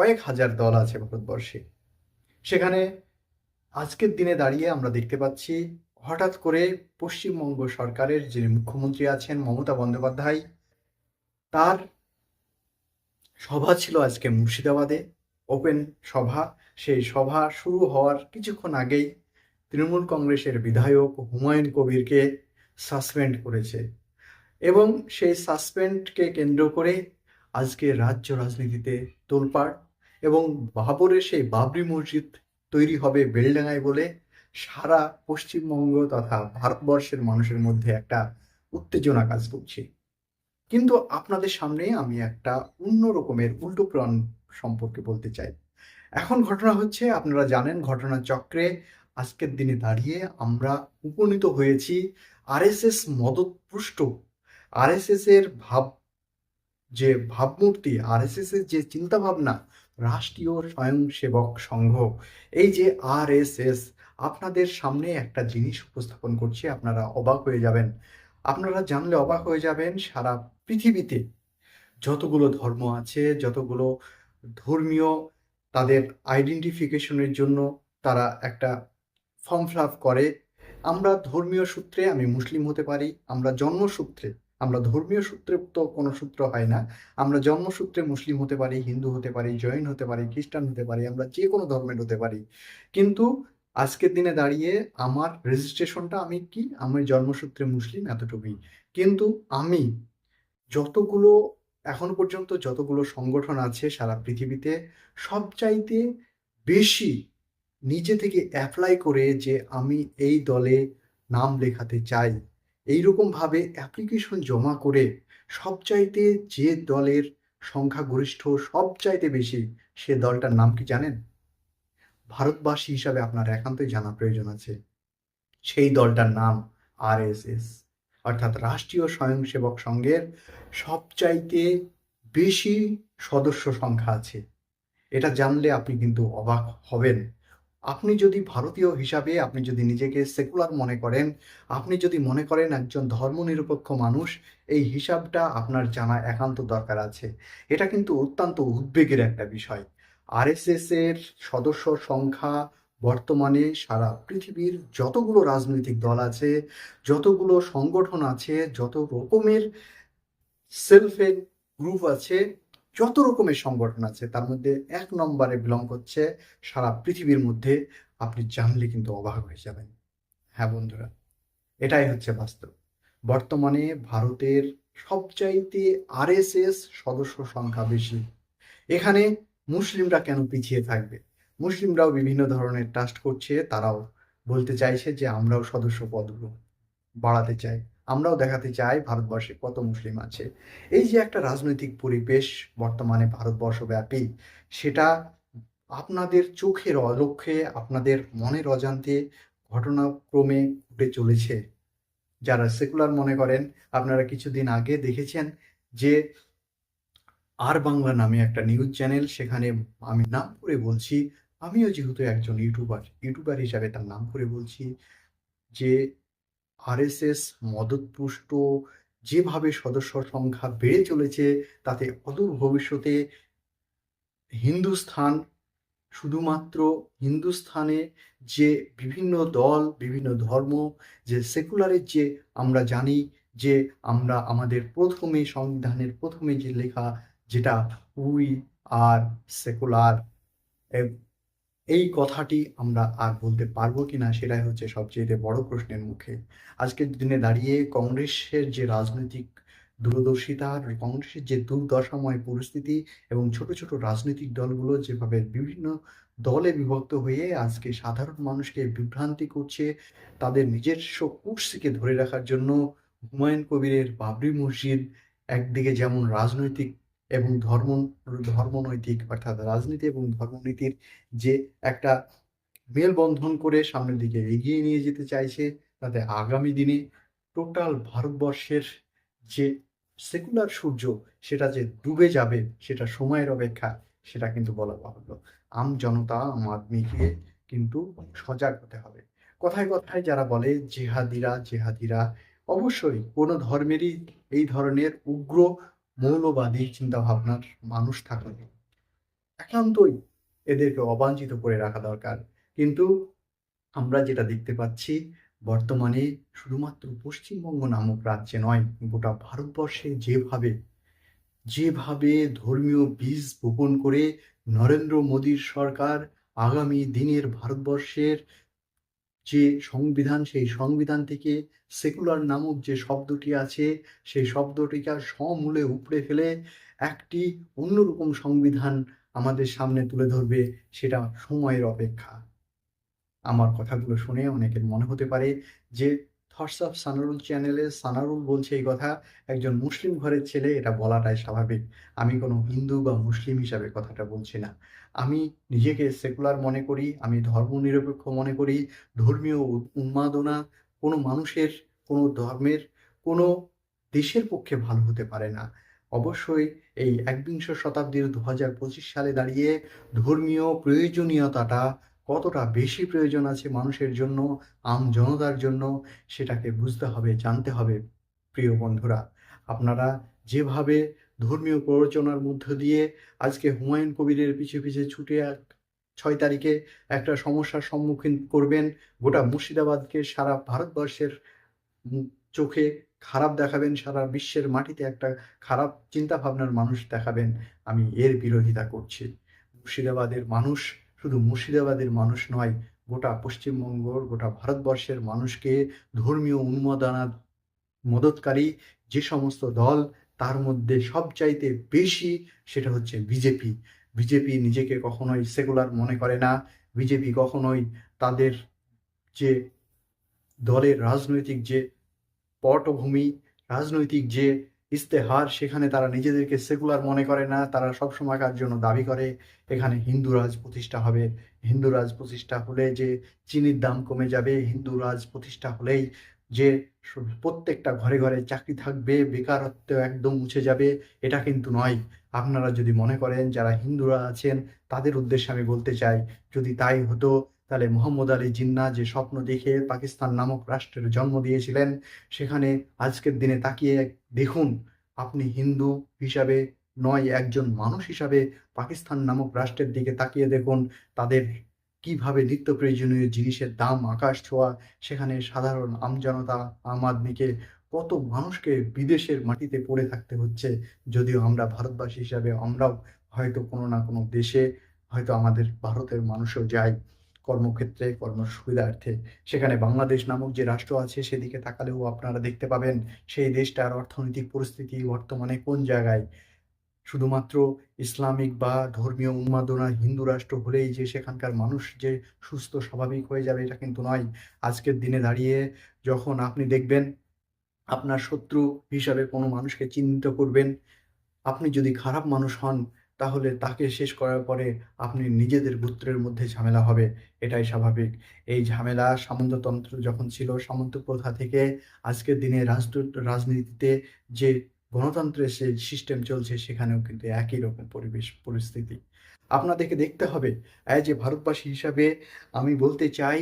কয়েক হাজার দল আছে ভারতবর্ষে। সেখানে আজকের দিনে দাঁড়িয়ে আমরা দেখতে পাচ্ছি, হঠাৎ করে পশ্চিমবঙ্গ সরকারের যিনি মুখ্যমন্ত্রী আছেন মমতা বন্দ্যোপাধ্যায়, তার সভা ছিল আজকে মুর্শিদাবাদে, ওপেন সভা। সেই সভা শুরু হওয়ার কিছুক্ষণ আগেই তৃণমূল কংগ্রেসের বিধায়ক হুমায়ুন কবিরকে সাসপেন্ড করেছে এবং সেই সাসপেন্ডকে কেন্দ্র করে আজকে রাজ্য রাজনীতিতে তোলপাড়। এবং বাবরের সেই বাবরি মসজিদ তৈরি হবে বেলডাঙায় বলে সারা পশ্চিমবঙ্গ তথা ভারতবর্ষের মানুষের মধ্যে একটা উত্তেজনা কাজ করছে। কিন্তু আপনাদের সামনে আমি একটা অন্য রকমের উল্টো প্রাণ সম্পর্কে বলতে চাই। এখন ঘটনা হচ্ছে, আপনারা জানেন ঘটনা চক্রে আজকের দিনে দাঁড়িয়ে আমরা উপনীত হয়েছি আরএসএস মদতপুষ্ট। আরএসএস এর ভাব, যে ভাবমূর্তি আরএসএস এর যে চিন্তাভাবনা রাষ্ট্রীয় স্বয়ংসেবক সংঘ, এই যে আরএসএস আপনাদের সামনে একটা জিনিস উপস্থাপন করছে, আপনারা অবাক হয়ে যাবেন। আপনারা জানলে অবাক হয়ে যাবেন সারা পৃথিবীতে। যতগুলো ধর্ম আছে, যতগুলো ধর্মীয় তাদের আইডেন্টিফিকেশনের জন্য তারা একটা ফর্ম ফিল করে, আমরা ধর্মীয় সূত্রে আমি মুসলিম হতে পারি, আমরা জন্মসূত্রে আমরা ধর্মীয় সূত্রে তো কোনো সূত্র হয় না। আমরা জন্মসূত্রে মুসলিম হতে পারি, হিন্দু হতে পারি, জৈন হতে পারি, খ্রিস্টান হতে পারি, আমরা যে কোনো ধর্মের হতে পারি। কিন্তু আজকের দিনে দাঁড়িয়ে আমার রেজিস্ট্রেশনটা আমি কি? আমি জন্মসূত্রে মুসলিম এতটুকুই। কিন্তু আমি যতগুলো এখন পর্যন্ত যতগুলো সংগঠন আছে সারা পৃথিবীতে, সবচাইতে বেশি নিজে থেকে অ্যাপ্লাই করে যে আমি এই দলে নাম লেখাতে চাই। এইরকম ভাবে অ্যাপ্লিকেশন জমা করে সবচাইতে যে দলের সংখ্যাগরিষ্ঠ সবচাইতে বেশি সে দলটার নাম কি জানেন? ভারতবাসী হিসাবে আপনার একান্তই জানা প্রয়োজন আছে। সেই দলটার নাম আরএসএস অর্থাৎ রাষ্ট্রীয় স্বয়ংসেবক সংঘের সবচাইতে বেশি সদস্য সংখ্যা আছে। এটা জানলে আপনি কিন্তু অবাক হবেন। আপনি যদি ভারতীয় হিসাবে আপনি যদি নিজেকে সেকুলার মনে করেন, আপনি যদি মনে করেন একজন ধর্মনিরপেক্ষ মানুষ, এই হিসাবটা আপনার জানা একান্ত দরকার আছে। এটা কিন্তু অত্যন্ত উদ্বেগের একটা বিষয়। আরএসএস এর সদস্য সংখ্যা বর্তমানে সারা পৃথিবীর যতগুলো রাজনৈতিক দল আছে, যতগুলো সংগঠন আছে, যত রকমের সেলফ হেল্প গ্রুপ আছে যত রকমের সংগঠন আছে, তার মধ্যে এক নম্বরে বিলং করছে সারা পৃথিবীর মধ্যে। আপনি জানলে কিন্তু অবাক হয়ে যাবেন। হ্যাঁ বন্ধুরা, এটাই হচ্ছে বাস্তব। বর্তমানে ভারতের সবচাইতে আরএসএস সদস্য সংখ্যা বেশি। এখানে মুসলিমরা কেন পিছিয়ে থাকবে? মুসলিমরাও বিভিন্ন ধরনের ট্রাস্ট করছে, তারাও বলতে চাইছে যে আমরাও সদস্য পদগুলো বাড়াতে চাই। আমরাও দেখাতে চাই ভারতবর্ষে কত মুসলিম আছে। এই যে একটা রাজনৈতিক পরিবেশ বর্তমানে ভারতবর্ষব্যাপী, সেটা আপনাদের চোখের অলক্ষ্যে আপনাদের মনের অজান্তে ঘটনাক্রমে ঘটে চলেছে। যারা সেকুলার মনে করেন, আপনারা কিছুদিন আগে দেখেছেন যে আর বাংলা নামে একটা নিউজ চ্যানেল, সেখানে আমি নাম করে বলছি, আমিও যেহেতু একজন ইউটিউবার ইউটিউবার হিসাবে তার নাম করে বলছি যে আরএসএস মদতপুষ্ট, যেভাবে সদস্য সংখ্যা বেড়ে চলেছে, তাতে অদূর ভবিষ্যতে হিন্দুস্থান শুধুমাত্র হিন্দুস্থানে যে বিভিন্ন দল, বিভিন্ন ধর্ম, যে সেকুলারের যে আমরা জানি যে আমরা আমাদের প্রথমে সংবিধানের প্রথমে যে লেখা যেটা উই আর সেকুলার এই কথাটি আমরা আর বলতে পারব কিনা সেটাই হচ্ছে সবচেয়ে বড় প্রশ্নের মুখে। আজকের দিনে দাঁড়িয়ে কংগ্রেসের যে রাজনৈতিক দূরদর্শিতা, কংগ্রেসের যে দুর্দশাময় পরিস্থিতি এবং ছোট ছোট রাজনৈতিক দলগুলো যেভাবে বিভিন্ন দলে বিভক্ত হয়ে আজকে সাধারণ মানুষকে বিভ্রান্তি করছে, তাদের নিজস্ব কুর্সিকে ধরে রাখার জন্য হুমায়ুন কবিরের বাবরি মসজিদ একদিকে যেমন রাজনৈতিক এবং ধর্ম, ধর্মনৈতিক অর্থাৎ রাজনীতি এবং ধর্মনীতির যে একটা মেলবন্ধন করে সামনের দিকে এগিয়ে নিয়ে যেতে চাইছে, তাতে আগামী দিনে টোটাল ভারতবর্ষের যে সেকুলার সূর্য, সেটা যে ডুবে যাবে, সেটা সময়ের অপেক্ষা, সেটা কিন্তু বলা বাহুল্য। আম জনতা, আম আদমিকে কিন্তু সজাগ হতে হবে। কথায় কথায় যারা বলে জেহাদিরা জেহাদিরা, অবশ্যই কোনো ধর্মেরই এই ধরনের উগ্র মৌলবাদী চিন্তাভাবনার মানুষ থাকলে একান্তই এদেরকে অবাঞ্ছিত করে রাখা দরকার। কিন্তু আমরা যেটা দেখতে পাচ্ছি, বর্তমানে শুধুমাত্র পশ্চিমবঙ্গ নামক রাজ্যে নয়, গোটা ভারতবর্ষে যেভাবে যেভাবে ধর্মীয় বীজ বপন করে নরেন্দ্র মোদীর সরকার আগামী দিনের ভারতবর্ষের যে সংবিধান, সেই সংবিধান থেকে সেকুলার নামক যে শব্দটি আছে, সেই শব্দটিকে সমূলে উপড়ে ফেলে একটি অন্যরকম সংবিধান আমাদের সামনে তুলে ধরবে, সেটা সময়ের অপেক্ষা। আমার কথাগুলো শুনে অনেকের মনে হতে পারে যে অফ সানারুল চ্যানেলে সানারুল বলছে এই কথা, একজন মুসলিম ঘরের ছেলে, এটা বলাটাই স্বাভাবিক। আমি কোনো হিন্দু বা মুসলিম হিসাবে কথাটা বলছি না। আমি নিজেকে সেকুলার মনে করি, আমি ধর্মনিরপেক্ষ মনে করি, ধর্মীয় উন্মাদনা কোনো মানুষের, কোনো ধর্মের, কোনো দেশের পক্ষে ভালো হতে পারে না। অবশ্যই এই একবিংশ শতাব্দীর দু হাজার পঁচিশ সালে দাঁড়িয়ে ধর্মীয় প্রয়োজনীয়তাটা কতটা বেশি প্রয়োজন আছে মানুষের জন্য, আম জনতার জন্য, সেটাকে বুঝতে হবে, জানতে হবে, প্রিয় বন্ধুরা। আপনারা যেভাবে ধর্মীয় প্ররোচনার মধ্য দিয়ে আজকে হুমায়ুন কবিরের পিছে পিছে ছুটে এক- ছয় তারিখে একটা সমস্যার সম্মুখীন করবেন, গোটা মুর্শিদাবাদকে সারা ভারতবর্ষের চোখে খারাপ দেখাবেন, সারা বিশ্বের মাটিতে একটা খারাপ চিন্তা ভাবনার মানুষ দেখাবেন, আমি এর বিরোধিতা করছি। মুর্শিদাবাদের মানুষ শুধু মুর্শিদাবাদের মানুষ নয়, গোটা পশ্চিমবঙ্গ, গোটা ভারতবর্ষের মানুষকে ধর্মীয় উন্মাদনা মদতকারী যে সমস্ত দল, তার মধ্যে সবচাইতে বেশি সেটা হচ্ছে বিজেপি। বিজেপি নিজেকে কখনোই সেকুলার মনে করে না। বিজেপি কখনোই তাদের যে দলের রাজনৈতিক যে পটভূমি, রাজনৈতিক যে ইস্তেহার, সেখানে তারা নিজেদেরকে সেকুলার মনে করে না। তারা সবসময়কার জন্য দাবি করে? এখানে হিন্দু রাজ প্রতিষ্ঠা হবে। হিন্দু রাজ প্রতিষ্ঠা হলে যে চিনির দাম কমে যাবে। হিন্দু রাজ প্রতিষ্ঠা হলেই যে প্রত্যেকটা ঘরে ঘরে চাকরি থাকবে, বেকারত্ব একদম মুছে যাবে, এটা কিন্তু নয়। আপনারা যদি মনে করেন, যারা হিন্দুরা আছেন, তাদের উদ্দেশ্যে আমি বলতে চাই, যদি তাই হতো তাহলে মোহাম্মদ আলী জিন্না যে স্বপ্ন দেখে পাকিস্তান নামক রাষ্ট্রের জন্ম দিয়েছিলেন, সেখানে আজকের দিনে তাকিয়ে দেখুন, আপনি হিন্দু হিসাবে নয়, একজন মানুষ হিসাবে পাকিস্তান নামক রাষ্ট্রের দিকে তাকিয়ে দেখুন, তাদের কীভাবে নিত্য প্রয়োজনীয় জিনিসের দাম, আকাশ ছোঁয়া, সেখানে সাধারণ আমজনতা, আম আদমিকে, কত মানুষকে বিদেশের মাটিতে পড়ে থাকতে হচ্ছে, যদিও আমরা ভারতবাসী হিসাবে আমরাও হয়তো কোনো না কোনো দেশে, হয়তো আমাদের ভারতের মানুষও যায়। কর্মক্ষেত্রে, কর্মসুবিধার্থে। সেখানে বাংলাদেশ নামক যে রাষ্ট্র আছে, সেদিকে তাকালেও আপনারা দেখতে পাবেন সেই দেশটার অর্থনৈতিক পরিস্থিতি বর্তমানে কোন জায়গায়। শুধুমাত্র ইসলামিক বা ধর্মীয় উন্মাদনা হিন্দু রাষ্ট্র হলেই যে সেখানকার মানুষ যে সুস্থ, স্বাভাবিক হয়ে যাবে, এটা কিন্তু নয়। আজকের দিনে দাঁড়িয়ে যখন আপনি দেখবেন, আপনার শত্রু হিসাবে কোনো মানুষকে চিহ্নিত করবেন, আপনি যদি খারাপ মানুষ হন তাহলে তাকে শেষ করার পরে আপনি নিজেদের গোত্রের মধ্যে ঝামেলা হবে। এটাই স্বাভাবিক। এই ঝামেলা সামন্ততন্ত্র যখন ছিল, সামন্ত প্রথা থেকে আজকের দিনে রাজনীতিতে যে গণতন্ত্রের যে সিস্টেম চলছে, সেখানেও কিন্তু একই রকম পরিবেশ, পরিস্থিতি। আপনাদেরকে দেখতে হবে অ্যাজ এ ভারতবাসী হিসাবে আমি বলতে চাই,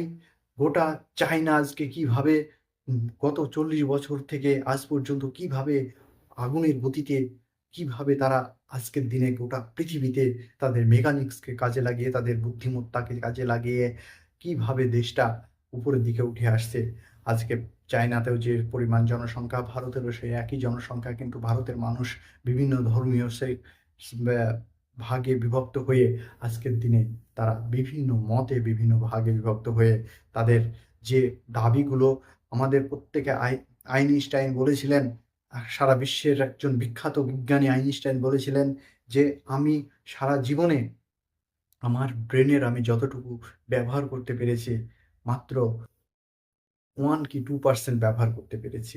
গোটা চায়না আজকে কীভাবে গত চল্লিশ বছর থেকে আজ পর্যন্ত কীভাবে আগুনের গতিতে কীভাবে তারা আজকের দিনে গোটা পৃথিবীতে তাদের মেকানিক্সকে কাজে লাগিয়ে তাদের বুদ্ধিমত্তাকে কাজে লাগিয়ে কীভাবে দেশটা উপরের দিকে উঠে আসছে? আজকে চায়নাতেও যে পরিমাণ জনসংখ্যা ভারতেরও সেই একই জনসংখ্যা কিন্তু ভারতের মানুষ বিভিন্ন ধর্মীয় সে আহ, ভাগে বিভক্ত হয়ে আজকের দিনে তারা বিভিন্ন মতে বিভিন্ন ভাগে বিভক্ত হয়ে তাদের যে দাবিগুলো আমাদের প্রত্যেকে আই আইনস্টাইন বলেছিলেন সারা বিশ্বের একজন বিখ্যাত বিজ্ঞানী আইনস্টাইন বলেছিলেন যে, আমি সারা জীবনে আমার ব্রেনের আমি যতটুকু ব্যবহার করতে পেরেছি, মাত্র ওয়ান কি টু পার্সেন্ট ব্যবহার করতে পেরেছি।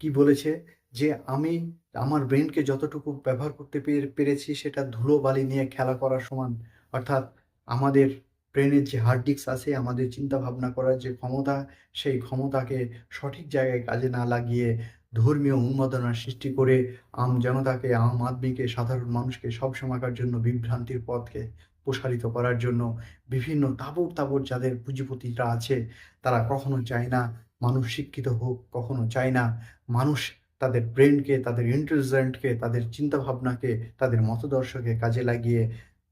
কি বলেছে? যে, আমি আমার ব্রেনকে যতটুকু ব্যবহার করতে পেরেছি, সেটা ধুলো বালি নিয়ে খেলা করার সমান। অর্থাৎ আমাদের ব্রেনের যে হার্ড ডিস্ক আছে, আমাদের চিন্তা ভাবনা করার যে ক্ষমতা, সেই ক্ষমতাকে সঠিক জায়গায় কাজে না লাগিয়ে ধর্মীয় উন্মাদনার সৃষ্টি করে আম জনতাকে, আম আদমিকে, সাধারণ মানুষকে সবসময়কার জন্য বিভ্রান্তির পথকে প্রসারিত করার জন্য বিভিন্ন তাবর তাবর যাদের পুঁজিপতিরা আছে, তারা কখনো চায় না মানুষ শিক্ষিত হোক, কখনো চায় না মানুষ তাদের ব্রেনকে তাদের ইন্টেলিজেন্টকে তাদের চিন্তাভাবনাকে, তাদের মতদর্শকে কাজে লাগিয়ে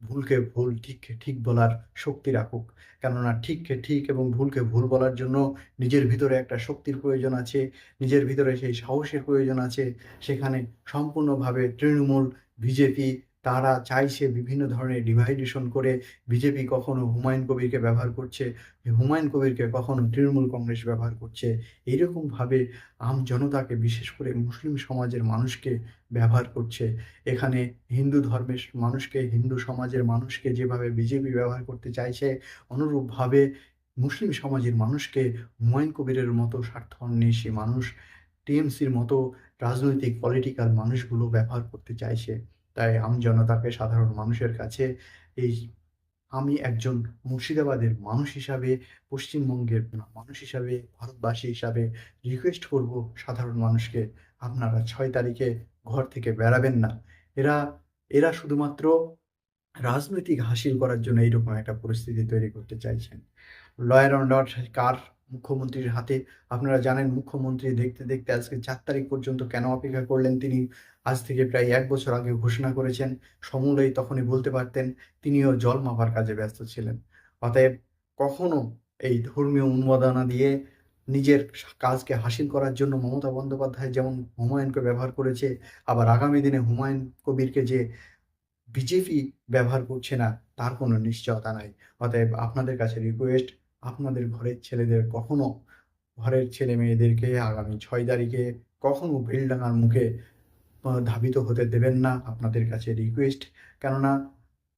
ভুলকে ভুল ঠিককে ঠিক বলার শক্তি রাখুক। কেননা ঠিককে ঠিক এবং ভুলকে ভুল বলার জন্য নিজের ভিতরে একটা শক্তির প্রয়োজন আছে, নিজের ভিতরে সেই সাহসের প্রয়োজন আছে। সেখানে সম্পূর্ণভাবে তৃণমূল, বিজেপি তারা চাইছে বিভিন্ন ধরনের ডিভাইডেশন করে বিজেপি কখনো হুমায়ুন কবিরকে ব্যবহার করছে, হুমায়ুন কবিরকে কখনো তৃণমূল কংগ্রেস ব্যবহার করছে। এইরকমভাবে আম জনতাকে, বিশেষ করে মুসলিম সমাজের মানুষকে ব্যবহার করছে। এখানে হিন্দু ধর্মের মানুষকে, হিন্দু সমাজের মানুষকে যেভাবে বিজেপি ব্যবহার করতে চাইছে, অনুরূপভাবে মুসলিম সমাজের মানুষকে হুমায়ুন কবিরের মতো স্বার্থ স্বার্থান্বেষী মানুষ টিএমসির মতো রাজনৈতিক পলিটিক্যাল মানুষগুলো ব্যবহার করতে চাইছে। তাই আম জনতাকে সাধারণ মানুষের কাছে এই আমি একজন মুর্শিদাবাদের মানুষ হিসাবে, পশ্চিমবঙ্গের মানুষ হিসাবে, ভারতবাসী হিসাবে রিকোয়েস্ট করব সাধারণ মানুষকে, আপনারা ছয় তারিখে ঘর থেকে বেরাবেন না। এরা এরা শুধুমাত্র রাজনৈতিক হাসিল করার জন্য এইরকম একটা পরিস্থিতি তৈরি করতে চাইছেন। লয়ার অ্যান্ড অর্ডার কার মুখ্যমন্ত্রীর হাতে। আপনারা জানেন, মুখ্যমন্ত্রী দেখতে দেখতে আজকে চার তারিখ পর্যন্ত কেন অপেক্ষা করলেন তিনি? আজ থেকে প্রায় এক বছর আগে ঘোষণা করেছেন। সমূলেই তখনই বলতে পারতেন, তিনিও জল মাপার কাজে ব্যস্ত ছিলেন। অতএব কখনো এই ধর্মীয় উন্মাদনা দিয়ে নিজের কাজকে হাসিল করার জন্য মমতা বন্দ্যোপাধ্যায় যেমন হুমায়ুনকে ব্যবহার করেছে, আবার আগামী দিনে হুমায়ুন কবিরকে যে বিজেপি ব্যবহার করছে না, তার কোনো নিশ্চয়তা নাই। অতএব আপনাদের কাছে রিকোয়েস্ট আপনাদের ঘরের ছেলেদের কখনো ঘরের ছেলে মেয়েদেরকে আগামী ছয় তারিখে কখনো বেলডাঙার মুখে ধাবিত হতে দেবেন না আপনাদের কাছে রিকোয়েস্ট কেননা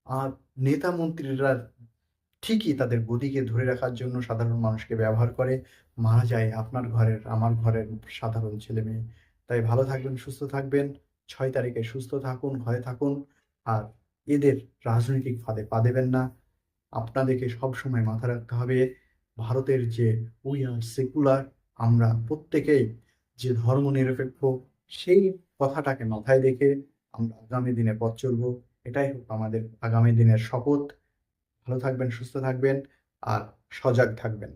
আর নেতা মন্ত্রীরা ঠিকই তাদের গদিকে ধরে রাখার জন্য সাধারণ মানুষকে ব্যবহার করে। মারা যায় আপনার ঘরের, আমার ঘরের সাধারণ ছেলে মেয়ে। তাই ভালো থাকবেন, সুস্থ থাকবেন। ছয় তারিখে সুস্থ থাকুন, ঘরে থাকুন। আর এদের রাজনৈতিক ফাঁদে পা দেবেন না। আপনাদেরকে সবসময় মাথা রাখতে হবে, ভারতের যে উই আর সেকুলার আমরা প্রত্যেকেই যে ধর্ম নিরপেক্ষ, সেই কথাটাকে মাথায় রেখে আমরা আগামী দিনে পথ চলবো। এটাই হোক আমাদের আগামী দিনের শপথ। ভালো থাকবেন, সুস্থ থাকবেন, আর সজাগ থাকবেন।